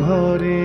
ঘরে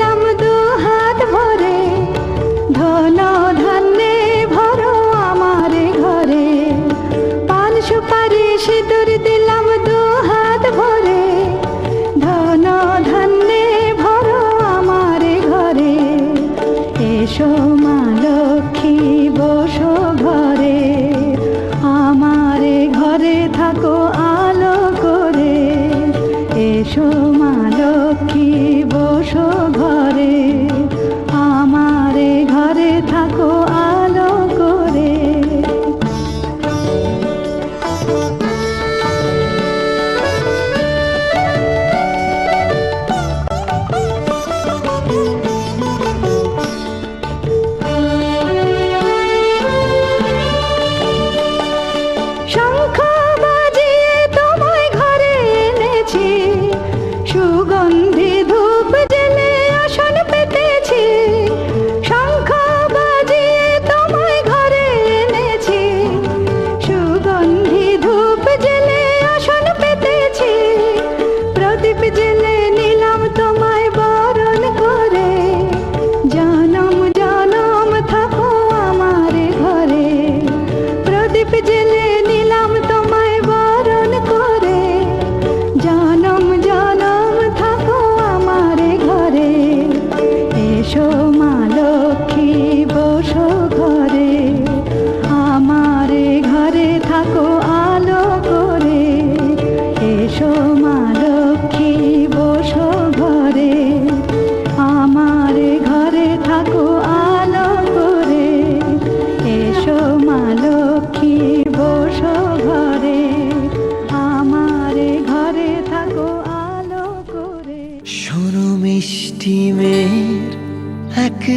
বললাম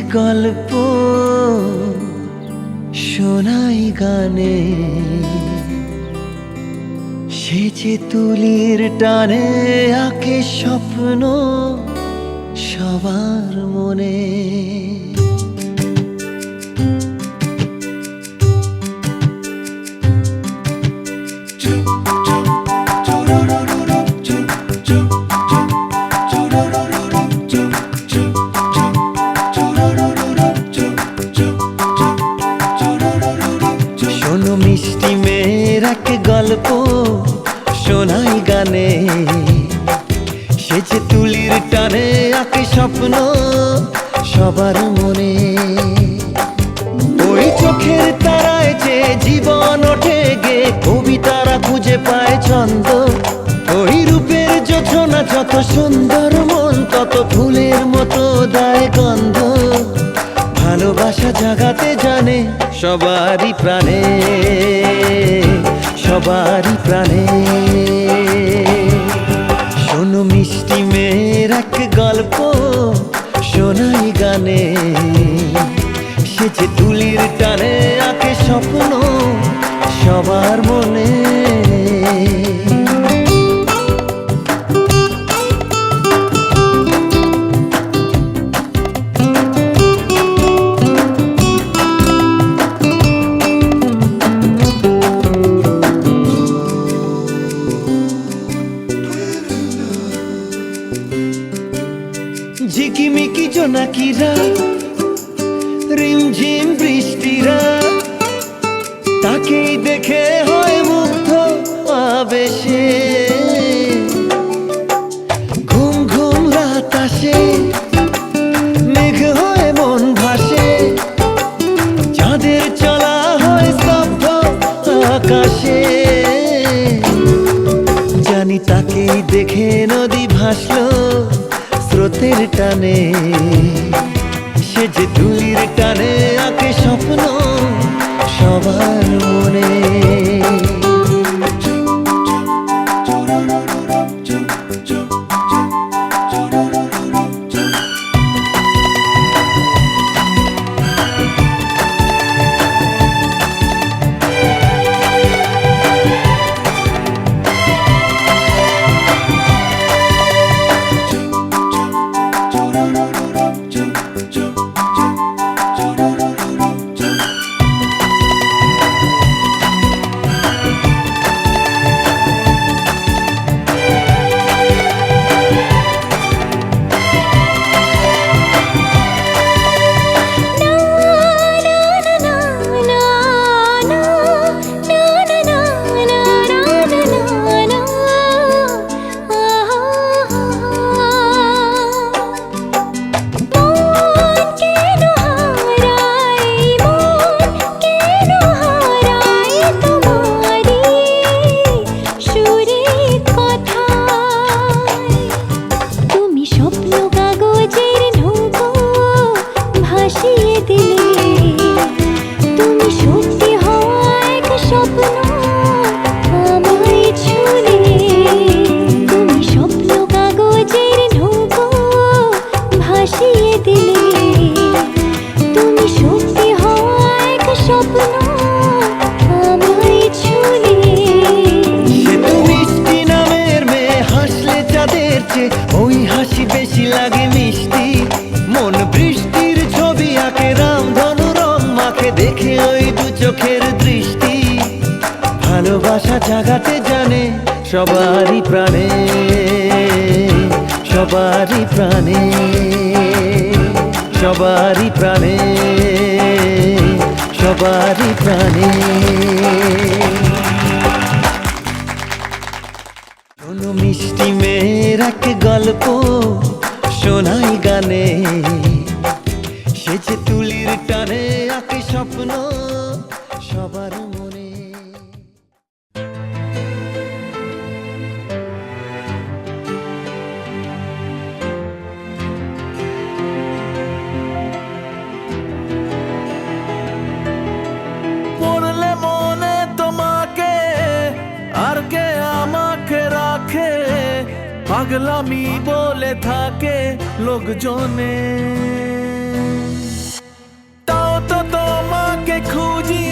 গল্প শোনাই গানে। সে যে তুলির টানে আঁকে স্বপ্ন সবার মনে। সে যে তুলির টানে আঁকে স্বপ্ন সবার মনে। ওই চোখের তারায় যে জীবন ওঠে গে, কবিতারা খুঁজে পায় ছন্দ। ওই রূপের যোছনা যত সুন্দর মন, তত ফুলের মতো দায় গন্ধ। ভালোবাসা জাগাতে জানে সবারই প্রাণে সবারই প্রাণে। এক গল্প শোনাই গানে। সে যে তুলির টানে আঁকে স্বপ্ন সবার মনে। জোনাকিরা রিমঝিম বৃষ্টিরা। তাকেই দেখে হয় মুগ্ধ আবেশে। ঘুম ঘুম রাত আসে, মেঘ হয়ে মন ভাসে। চাঁদের চলা হয় আকাশে। জানি তাকেই দেখে নদী ভাসলো। স্রোতের টানে সে যে দূরের টানে আঁকে স্বপ্ন সবার মনে। সবারই প্রাণে সবারই প্রাণে। কোনো মিষ্টি মেয়ের এক গল্প, শোনাই গানে। সে যে তুলির টানে আঁকে স্বপ্ন পাগলামি বলে থাকে লোকজনে। তাও তো তোমাকে খুঁজি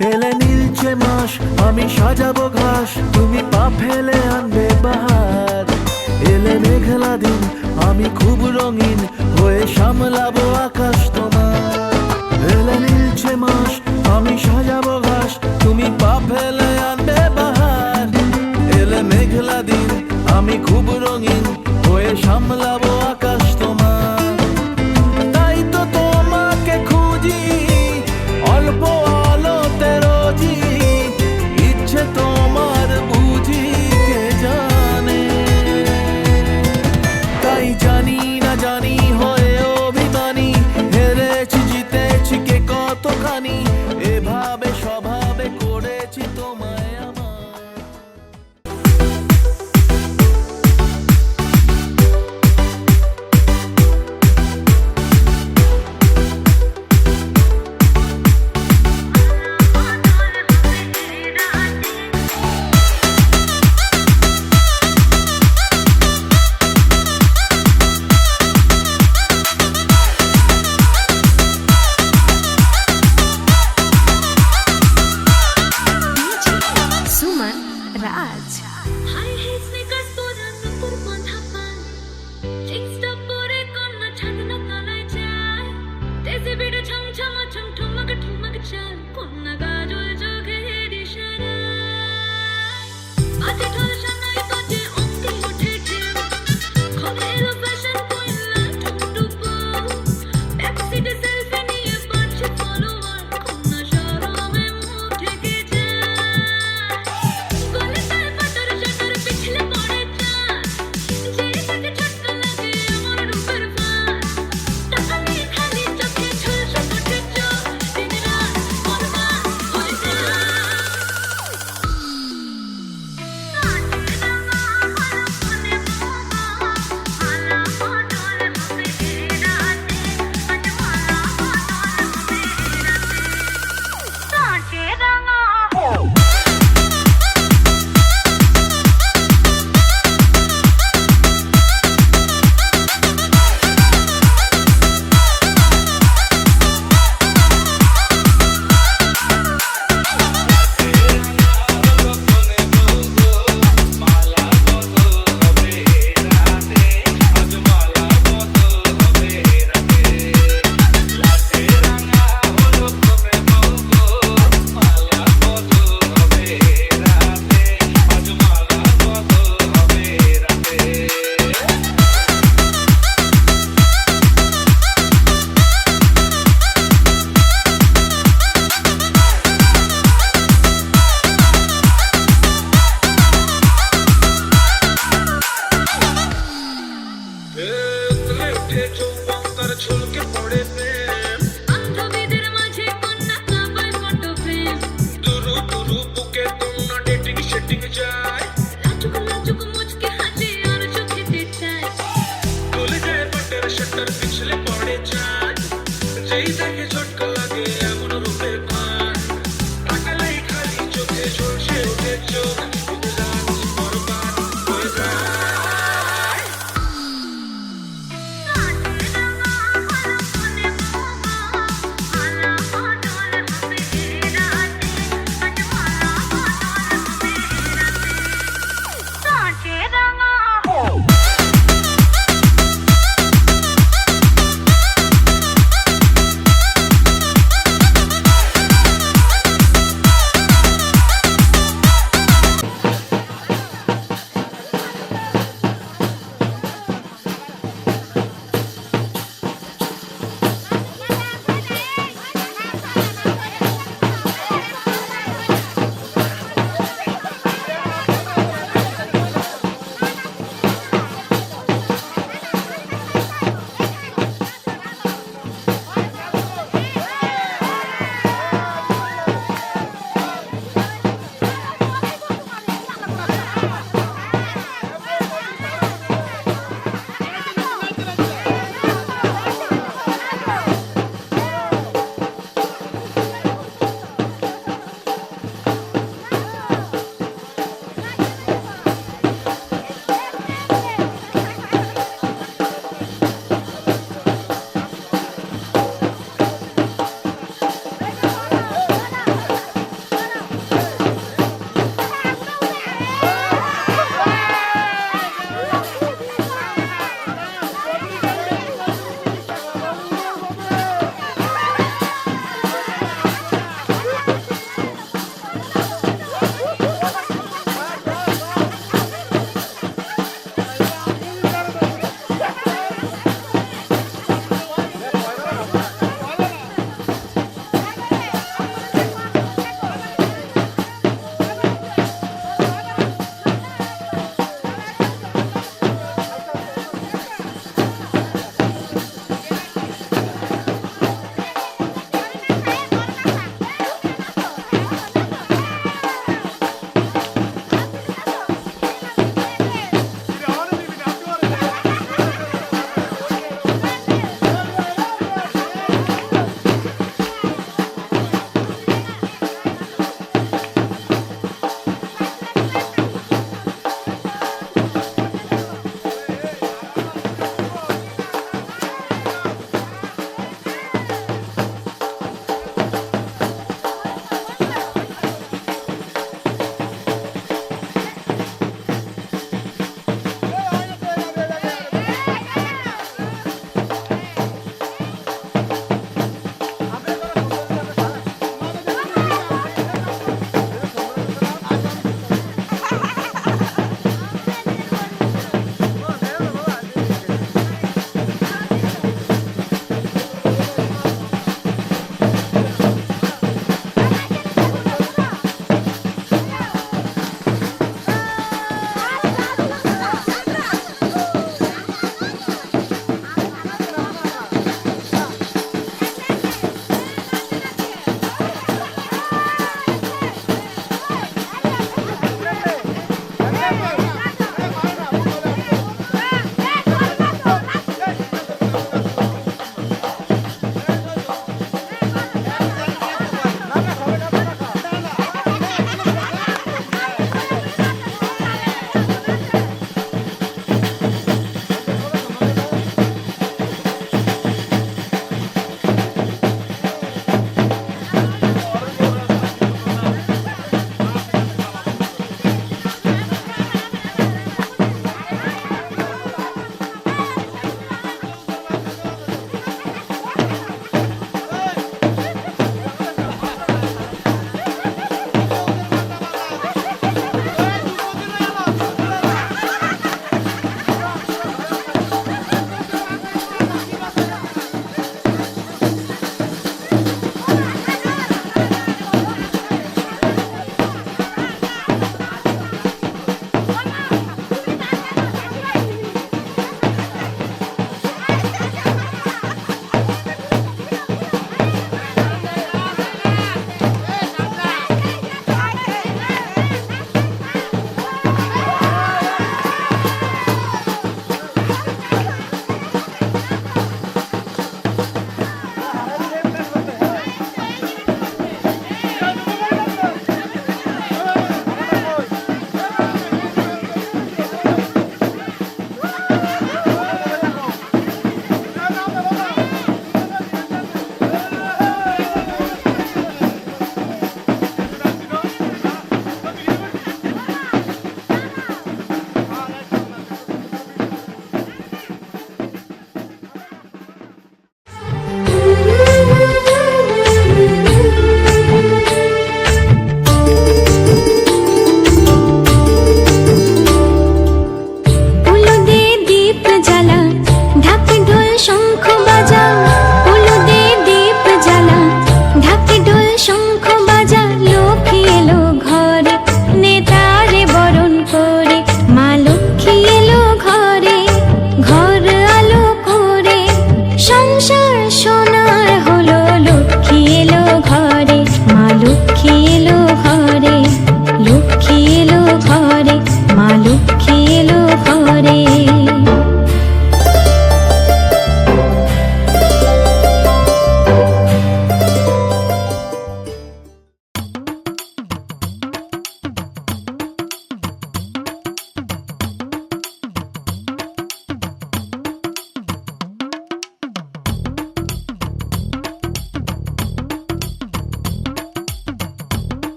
এলে নীলছে মাস, আমি সাজাবো ঘাস, তুমি পা ফেলে আনবে বাহার। এলে মেঘলা দিন, আমি খুব রঙিন হয়ে সামলাবো আকাশ তোমার। এলে নীলছে মাস, আমি সাজাবো ঘাস, তুমি পা ফেলে আনবে বাহার। এলে মেঘলা দিন, আমি খুব রঙিন হয়ে সামলাবো আকাশ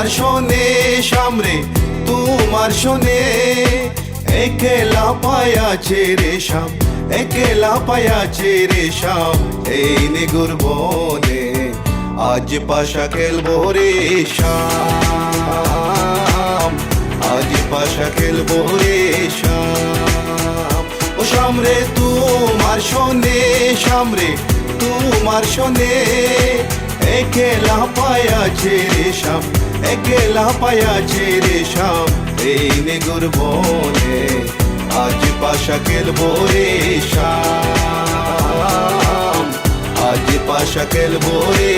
তোমার শোনে সামরে তোমার শোনে। একেলা পায়াছে রে শাম একেলা পায়াছে রে শাম এই নিগুর বনে আজ পাশা খেলব রে শাম আজ পাশা খেলব রে শাম ও সামরে তোমার শোনে, সামরে তোমার শোনে। একেলা পায়াছে রেশাম একেলা পায়াছে শাম এই নেগুর বনে আজ পাশা খেলব রে শাম আজ পাশা খেলব রে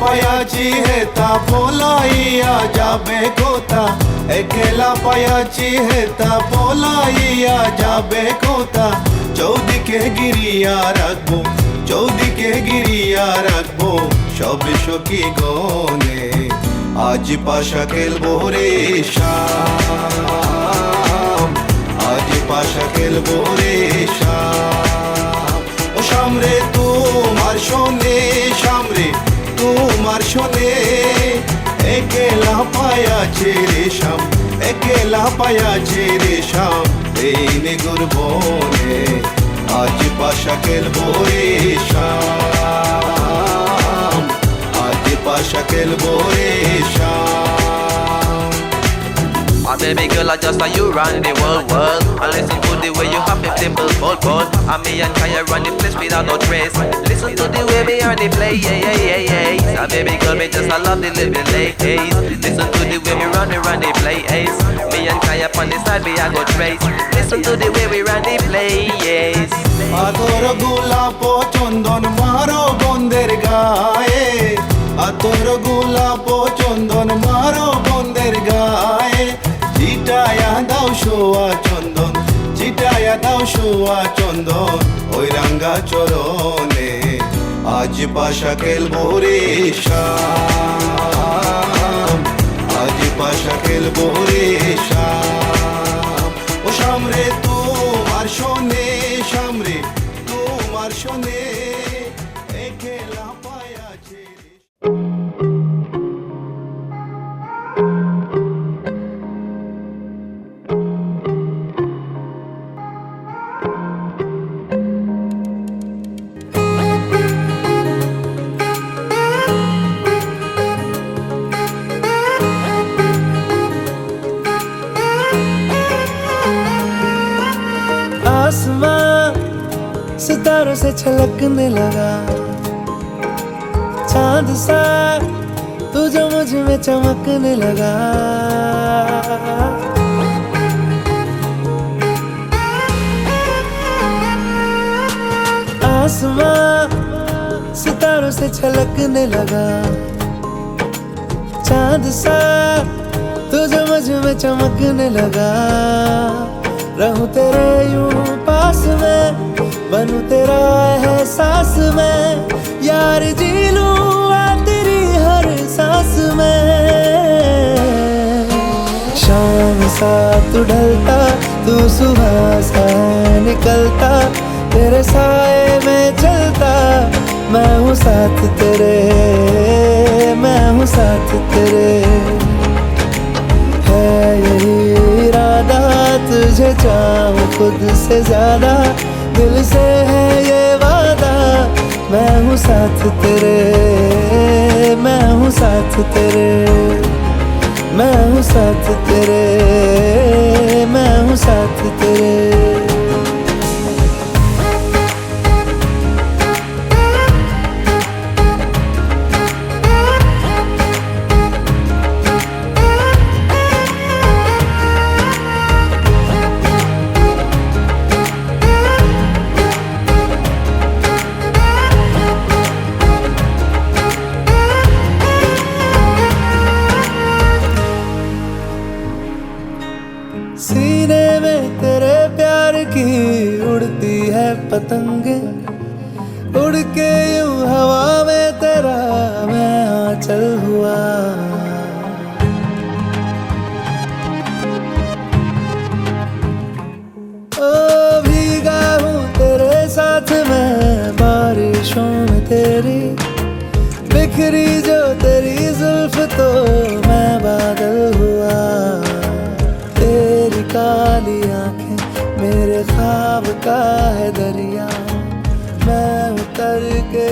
পায়াছি হেতা পলাইয়া যাবে কোথা একেলা পায়াছি হেতা পলাইয়া যাবে কোথা চৌদিকে গিরিয়া রাখব চৌদিকে গিরিয়া রাখব সব সখী গনে আজ পাশা খেলব রে শাম আজ পাশা খেলব রে শাম ও সামরে তোমার শোনে সামরে তোমার সনে একেলা পায়া ছেড়ে সাম একেলা পায়া ছেড়ে সাম এই নেগুর বনে আজ পাশা খেলব রে শাম, আজ পাশা খেলব রে শাম। My baby girl, I just saw you run the world, world. I listen to the way you have them dimple, bold, bold. And me and Kaya run the place without no trace. Listen to the way me and they play, yeah, yeah, yeah, yeah. My baby girl, me just I love the living late days. Listen to the way me run the run the play, ace. Me and Kaya on the side, me I go trace. Listen to the way we run the play, yes. আতর গোলাপ চন্দন মারো বন্দের গায়ে আতর গোলাপ চন্দন মারো বন্দের গায়ে চিটায়া দাও সোয়া চন্দন চিটায়া দাও সোয়া চন্দন ওই রাঙ্গা চরণে আজ পাশা খেলব রে আজ পাশা খেলব রে ও সামরে তোমার শোনে से छलकने लगा। चाँद सा तू जो मुझमें चमकने लगा। आसमां सितारों से छलकने लगा। चाँद सा तू जो मुझमें चमकने लगा। रहूँ तेरे यूँ पास में बनूं तेरा है एहसास में। यार जी लूँ आ तेरी हर सांस में। शाम सा तू ढलता तू सुबह सा निकलता। तेरे साए में चलता, मैं हूँ साथ तेरे, मैं हूँ साथ तेरे। है यही इरादा तुझे चाहूँ खुद से ज़्यादा। दिल से है ये वादा, मैं हूँ साथ तेरे, मैं हूँ साथ तेरे, मैं हूँ साथ तेरे, मैं हूँ साथ तेरे। सीने में तेरे प्यार की उड़ती है पतंग। उड़ के यूँ हवा में तेरा मैं आंचल हुआ। ओ, भीगा हूँ तेरे साथ मैं, बारिशों में तेरी है दरिया मैं उतर के